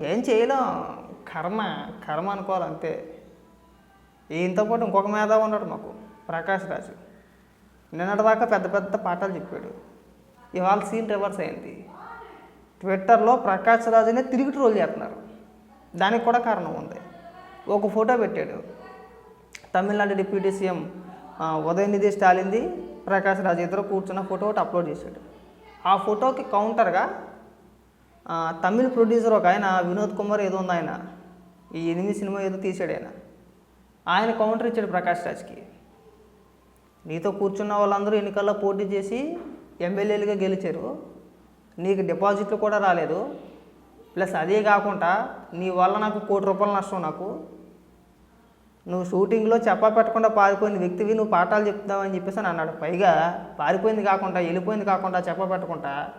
ఏం చేయలేం. కర్మ కర్మ అనుకోవాలి అంతే ఈయనతో పాటు ఇంకొక మేధావు ఉన్నాడు మాకు ప్రకాష్ రాజు. నిన్నటిదాకా పెద్ద పెద్ద పాఠాలు చెప్పాడు. ఇవాళ సీన్ రివర్స్ అయింది. ట్విట్టర్లో ప్రకాష్ రాజునే తిరిగి ట్రోల్ చేస్తున్నారు. దానికి కూడా కారణం ఉంది. ఒక ఫోటో పెట్టాడు. తమిళనాడు డిప్యూటీ సీఎం ఉదయనిధి స్టాలిన్ది ప్రకాష్ రాజు ఇద్దరు కూర్చున్న ఫోటో ఒకటి అప్లోడ్ చేశాడు. ఆ ఫోటోకి కౌంటర్గా తమిళ్ ప్రొడ్యూసర్ ఒక ఆయన వినోద్ కుమార్ ఏదో ఉంది ఆయన. ఈ ఎనిమిది సినిమా ఏదో తీసాడు ఆయన. ఆయన కౌంటర్ ఇచ్చాడు ప్రకాష్ రాజ్కి. నీతో కూర్చున్న వాళ్ళందరూ ఎన్నికల్లో పోటీ చేసి ఎమ్మెల్యేలుగా గెలిచారు. నీకు డిపాజిట్లు కూడా రాలేదు. ప్లస్ అదే కాకుండా నీ వల్ల నాకు కోటి రూపాయలు నష్టం నాకు. నువ్వు షూటింగ్లో చెప్పా పెట్టకుండా పారిపోయిన వ్యక్తివి నువ్వు పాఠాలు చెప్తావని చెప్పేసి అని అన్నాడు. పైగా పారిపోయింది కాకుండా వెళ్ళిపోయింది కాకుండా చెప్పా పెట్టకుండా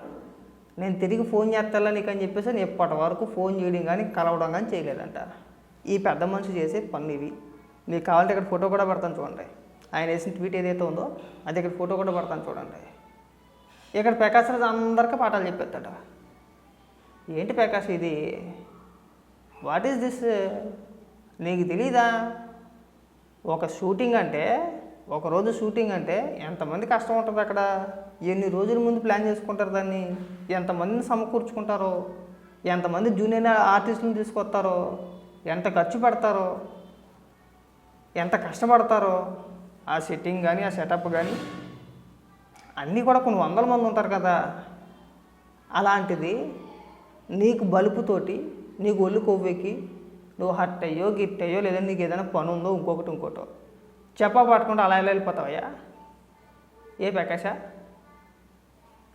నేను తిరిగి ఫోన్ చేస్తాలా నీకు అని చెప్పేసి నేను ఇప్పటి వరకు ఫోన్ చేయడం కానీ కలవడం కానీ చేయలేదంట. ఈ పెద్ద మనిషి చేసే పనులు ఇవి. మీకు కావాలంటే ఇక్కడ ఫోటో కూడా పెడతాను చూడండి. ఆయన వేసిన ట్వీట్ ఏదైతే ఉందో అది ఇక్కడ ఫోటో కూడా పెడతాను చూడండి. ఇక్కడ ప్రకాశ్ రాజు అందరికీ పాఠాలు చెప్పేస్తాడ. ఏంటి ప్రకాష్ ఇది? వాట్ ఈస్ దిస్ నీకు తెలీదా? ఒక షూటింగ్ అంటే ఒకరోజు షూటింగ్ అంటే ఎంతమంది కష్టం ఉంటుంది అక్కడ? ఎన్ని రోజుల ముందు ప్లాన్ చేసుకుంటారు దాన్ని? ఎంతమందిని సమకూర్చుకుంటారో? ఎంతమంది జూనియర్ ఆర్టిస్టులను తీసుకొస్తారో? ఎంత ఖర్చు పెడతారో? ఎంత కష్టపడతారో? ఆ సెట్టింగ్ కానీ ఆ సెటప్ కానీ అన్నీ కూడా కొన్ని వందల మంది ఉంటారు కదా? అలాంటిది నీకు బలుపుతోటి నీకు ఒళ్ళు కొవ్వెక్కి నువ్వు హట్ అయ్యో గిట్ అయ్యో లేదా నీకు ఏదైనా పని ఉందో ఇంకొకటి ఇంకోటో చెప్పా పట్టుకుంటూ అలా ఇలా వెళ్ళిపోతావయ్యా? ఏ ప్రకాశ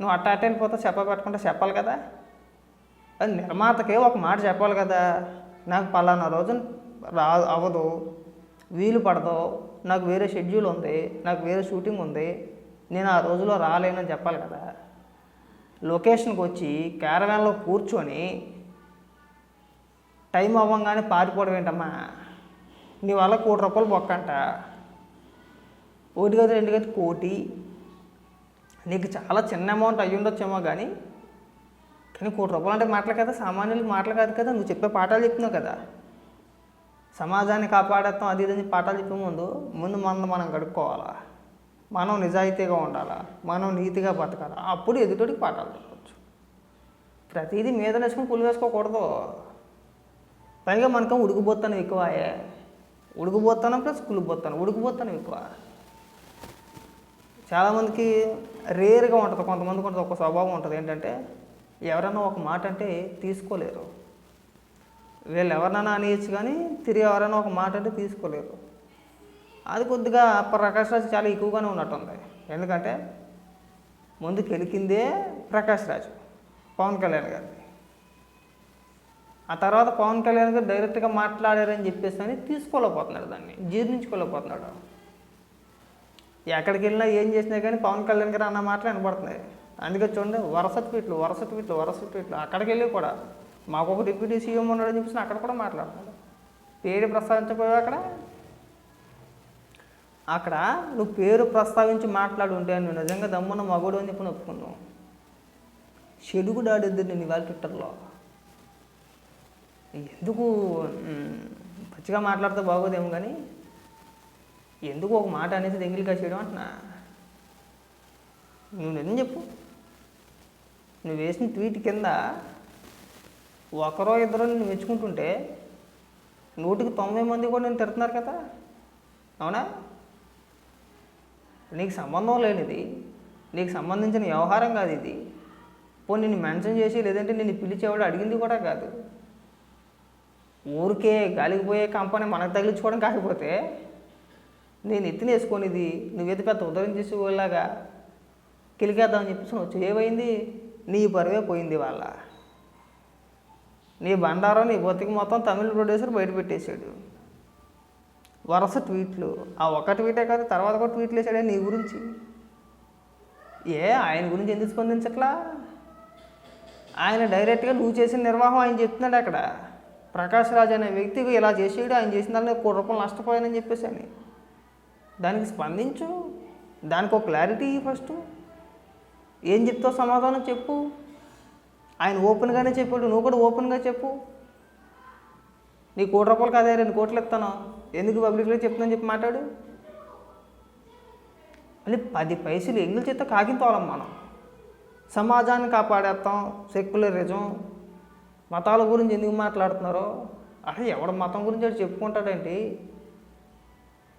నువ్వు అట్ట అట్ట వెళ్ళిపోతావు చెప్పా పట్టుకుంటే చెప్పాలి కదా? అది నిర్మాతకే ఒక మాట చెప్పాలి కదా. నాకు పలానా రోజు రా అవ్వదు వీలు పడదు నాకు వేరే షెడ్యూల్ ఉంది నాకు వేరే షూటింగ్ ఉంది నేను ఆ రోజులో రాలేనని చెప్పాలి కదా. లొకేషన్కి వచ్చి క్యారవాన్లో కూర్చొని టైం అవ్వంగానే పారిపోవడం ఏంటమ్మా? నీ వల్ల కోటి రూపాయలు బొక్కంట. ఒకటి కాదు రెండు కాదు కోటి. నీకు చాలా చిన్న అమౌంట్ అయ్యి ఉండొచ్చేమో కానీ కానీ కోటి రూపాయలు అంటే మాటలు కదా సామాన్యులకు మాటలు కాదు కదా నువ్వు చెప్పే పాఠాలు చెప్తున్నావు కదా. సమాజాన్ని కాపాడేస్తాం అది ఇది పాఠాలు చెప్పే ముందు ముందు మనం మనం కడుక్కోవాలా మనం నిజాయితీగా ఉండాలా? మనం నీతిగా బతకాలా? అప్పుడు ఎదుటోడికి పాఠాలు చెప్పచ్చు. ప్రతిదీ మీద వేసుకుని పులి వేసుకోకూడదు. పైగా మనకం ఉడికిపోతాను ఎక్కువ ఉడికిపోతాను ప్లస్ కులిపోతాను ఉడికిపోతాను ఎక్కువ. చాలామందికి రేర్గా ఉంటుంది కొంతమందికి ఉంటుంది ఒక స్వభావం ఉంటుంది. ఏంటంటే ఎవరైనా ఒక మాట అంటే తీసుకోలేరు. వీళ్ళు ఎవరినైనా అనేయచ్చు కానీ తిరిగి ఎవరైనా ఒక మాట అంటే తీసుకోలేరు. అది కొద్దిగా ప్రకాష్ రాజు చాలా ఎక్కువగానే ఉన్నట్టుంది. ఎందుకంటే ముందు గెలికిందే ప్రకాష్ రాజు పవన్ కళ్యాణ్ గారిని. ఆ తర్వాత పవన్ కళ్యాణ్ గారు డైరెక్ట్గా మాట్లాడారని చెప్పేసి అని తీసుకోలేకపోతున్నాడు దాన్ని జీర్ణించుకోలేకపోతున్నాడు ఎక్కడికి వెళ్ళినా ఏం చేసినా కానీ పవన్ కళ్యాణ్ గారు అన్న మాటలు వినపడుతున్నాయి. అందుకే చూడండి వరుస ట్వీట్లు వరుస ట్వీట్లు వరుస ట్వీట్లు. అక్కడికి వెళ్ళి కూడా మాకు ఒక డిప్యూటీ సీఎం ఉన్నాడని చెప్పేసి అక్కడ కూడా మాట్లాడుతున్నాడు. పేరు ప్రస్తావించకపోయావు అక్కడ? అక్కడ నువ్వు పేరు ప్రస్తావించి మాట్లాడుంటే నువ్వు నిజంగా దమ్మున్న మగుడు అని చెప్పి ఒప్పుకున్నావు. చెడుగు డాడిద్దు నేను ఇవాళ ట్విట్టర్లో. ఎందుకు పచ్చిగా మాట్లాడితే బాగోదేమో కానీ ఎందుకు ఒక మాట అనేది దెంగిలిగా చేయడం అంటున్నా? నువ్వు నిజం చెప్పు. నువ్వు వేసిన ట్వీట్ కింద ఒకరో ఇద్దరు నేను మెచ్చుకుంటుంటే నూటికి తొంభై మంది కూడా నేను తిడుతున్నారు కదా? అవునా? నీకు సంబంధం లేనిది నీకు సంబంధించిన వ్యవహారం కాదు ఇది. పో నిన్ను మెన్షన్ చేసి లేదంటే నిన్ను పిలిచేవాడు అడిగింది కూడా కాదు. ఊరికే గాలికి పోయే కంపెనీ మనకు తగిలించుకోవడం కాకపోతే నేను ఎత్తిన నువ్వు నువ్వేది పెద్ద ఉదయం చేసేలాగా కిలికేద్దామని చెప్పేసి నువ్వు చేయబోయింది నీ పరువే పోయింది వాళ్ళ నీ బండారం నీ బతికి మొత్తం తమిళ ప్రొడ్యూసర్ బయట పెట్టేశాడు. వరుస ట్వీట్లు. ఆ ఒక్క ట్వీటే కాదు తర్వాత కూడా ట్వీట్లు వేసాడే నీ గురించి. ఏ ఆయన గురించి ఎందుకు స్పందించట్లా? ఆయన డైరెక్ట్గా నువ్వు చేసిన నిర్వాహం ఆయన చెప్తున్నాడు అక్కడ. ప్రకాష్ రాజ్ అనే వ్యక్తికి ఇలా చేసేడు ఆయన చేసిన దాన్ని కోటి రూపాయలు నష్టపోయానని చెప్పేసి అని. దానికి స్పందించు. దానికి ఒక క్లారిటీ ఫస్ట్. ఏం చెప్తావు సమాధానం చెప్పు. ఆయన ఓపెన్గానే చెప్పాడు. నువ్వు కూడా ఓపెన్గా చెప్పు. నీ కోటి రూపాయలు కాదే రెండు కోట్లు ఇస్తాను. ఎందుకు పబ్లిక్లో చెప్తానని చెప్పి మాట్లాడు. మళ్ళీ పది పైసలు ఎంగిల్ చేత కాకింతోలం మనం. సమాజాన్ని కాపాడేస్తాం సెక్యులరిజం. మతాల గురించి ఎందుకు మాట్లాడుతున్నారో. అసలు ఎవడ మతం గురించి చెప్పుకుంటాడంటే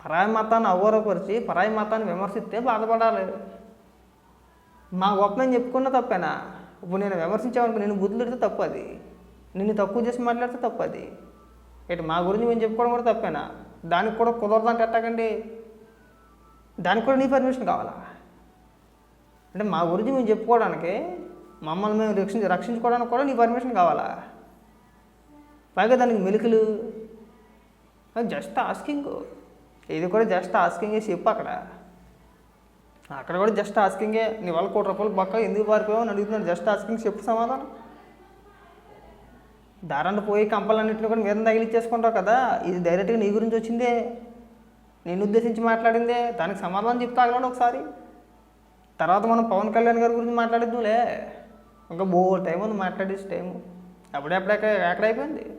పరాయి మతాన్ని అగౌరవపరిచి పరాయి మతాన్ని విమర్శిస్తే బాధపడాలి. మా గొప్ప నేను చెప్పుకున్న తప్పేనా? ఇప్పుడు నేను విమర్శించామనుకో నేను బుద్ధులు పెడితే తప్పు అది నిన్ను తక్కువ చేసి మాట్లాడితే తప్పు అది ఇటు మా గురించి మేము చెప్పుకోవడం కూడా తప్పేనా? దానికి కూడా కుదరదంటే ఎట్టాకండి దానికి కూడా నీ పర్మిషన్ కావాలా? అంటే మా గురించి మేము చెప్పుకోవడానికి మమ్మల్ని మేము రక్షించి రక్షించుకోవడానికి కూడా నీ పర్మిషన్ కావాలా? పైగా దానికి మెలికలు. Just asking. ఇది కూడా జస్ట్ ఆస్కింగే చెప్పు అక్కడ. అక్కడ కూడా జస్ట్ ఆస్కింగే నీ వాళ్ళ కోటి రూపాయలు పక్క ఎందుకు పారిపోయావు అని అడుగుతున్నాడు. జస్ట్ ఆస్కింగ్ చెప్పు సమాధానం. దారాన్ని పోయి కంపలన్నింటిని కూడా మీద తగిలిచ్చేసుకుంటావు కదా. ఇది డైరెక్ట్గా నీ గురించి వచ్చిందే. నేను ఉద్దేశించి మాట్లాడిందే. దానికి సమాధానం చెప్తా అగలండి ఒకసారి. తర్వాత మనం పవన్ కళ్యాణ్ గారి గురించి మాట్లాడిద్దులే. ఇంకా బో టైం ఉంది మాట్లాడేసి టైం అప్పుడే ఎక్కడ ఎక్కడ అయిపోయింది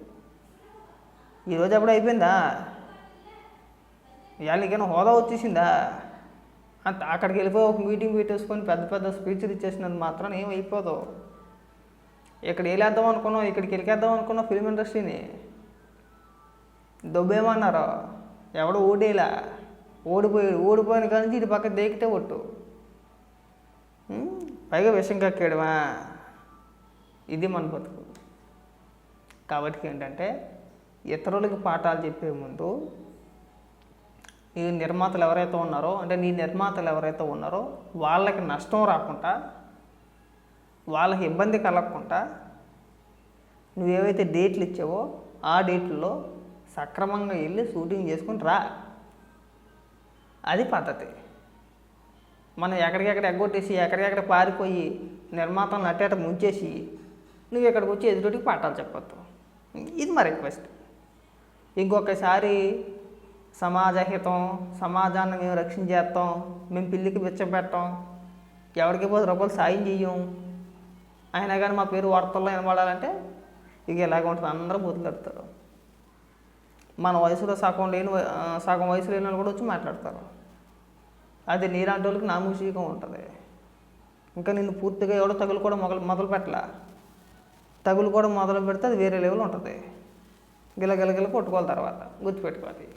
ఈరోజు అప్పుడు అయిపోయిందా? ఇవాళ హోదా వచ్చేసిందా? అంత అక్కడికి వెళ్ళిపోయి ఒక మీటింగ్ పెట్టేసుకొని పెద్ద పెద్ద స్పీచ్లు ఇచ్చేసినందు మాత్రం ఏమైపోదు ఇక్కడ వెళ్ళేద్దాం అనుకున్నాం ఇక్కడికి వెళ్ళేద్దాం అనుకున్నాం ఫిల్మ్ ఇండస్ట్రీని దొబ్బేమన్నారు? ఎవడో ఓడేలా ఓడిపోయాడు ఓడిపోయిన కానీ ఇది ఇటు పక్క దేకితే ఒట్టు. పైగా విషం కక్కేయడమా? ఇది మన బతుకు. కాబట్టి ఏంటంటే ఇతరులకి పాఠాలు చెప్పే ముందు నీ నిర్మాతలు ఎవరైతే ఉన్నారో అంటే నీ నిర్మాతలు ఎవరైతే ఉన్నారో వాళ్ళకి నష్టం రాకుండా వాళ్ళకి ఇబ్బంది కలగకుండా నువ్వు ఏవైతే డేట్లు ఇచ్చావో ఆ డేట్లలో సక్రమంగా వెళ్ళి షూటింగ్ చేసుకుని రా. అది పద్ధతి. మనం ఎక్కడికెక్కడ ఎగ్గొట్టేసి ఎక్కడికెక్కడ పారిపోయి నిర్మాతలను అట్టేట ముంచేసి నువ్వు ఇక్కడికి వచ్చి ఎదురుడికి పాఠాలు చెప్పొద్దు. ఇది మా రిక్వెస్ట్. ఇంకొకసారి సమాజ హితం సమాజాన్ని మేము రక్షించేస్తాం మేము పిల్లికి బిచ్చపెట్టాం ఎవరికి పది రూపాయలు సాయం చెయ్యం అయినా కానీ మా పేరు వార్తల్లో వినబడాలంటే ఇక ఇలాగ ఉంటుంది. అందరూ బుద్ధులెడతారు మన వయసులో సగం లేని సగం వయసు లేని వాళ్ళు కూడా వచ్చి మాట్లాడతారు. అది నీలాంటి వాళ్ళకి నామూషికం ఉంటుంది. ఇంకా నిన్ను పూర్తిగా ఎవడో తగులు కూడా మొదలు మొదలు పెట్టలా. తగులు కూడా మొదలు పెడితే అది వేరే లెవెల్ ఉంటుంది. గిలగిలగిల కొట్టుకోవాలి తర్వాత. గుర్తుపెట్టుకోవాలి.